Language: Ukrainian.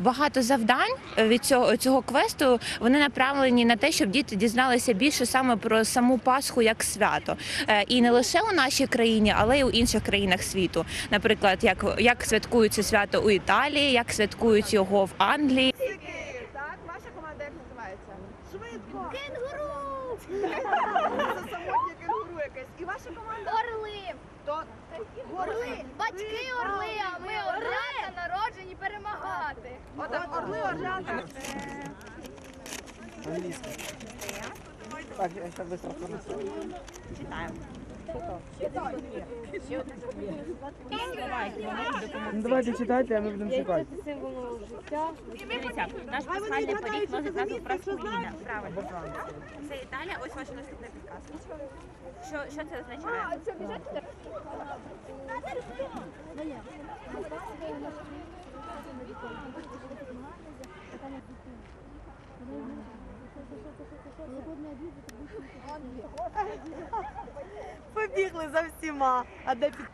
Багато завдань від цього цього квесту вони направлені на те, щоб діти дізналися більше саме про саму Пасху як свято, Е, і не лише у нашій країні, але й у інших країнах світу. Наприклад, як, як святкують це свято у Італії, як святкують його в Англії. Так, ваша команда як називається? Швидко! Кенгуру! Це самотнє кенгуру якесь. І ваша команда? Орли! То Орли! Батьки орли, а ми орлята народжені. Отак, орли, орлята. Так, я сейчас быстро принесу. Ну давайте читайте, а ми будемо шукати. Дивіться, наш пасхальний поріг носить назву Праскуліна. Правильно. Це Італія, ось ваша наступна підказка. Що, що це означає? Побігли за всіма. А де під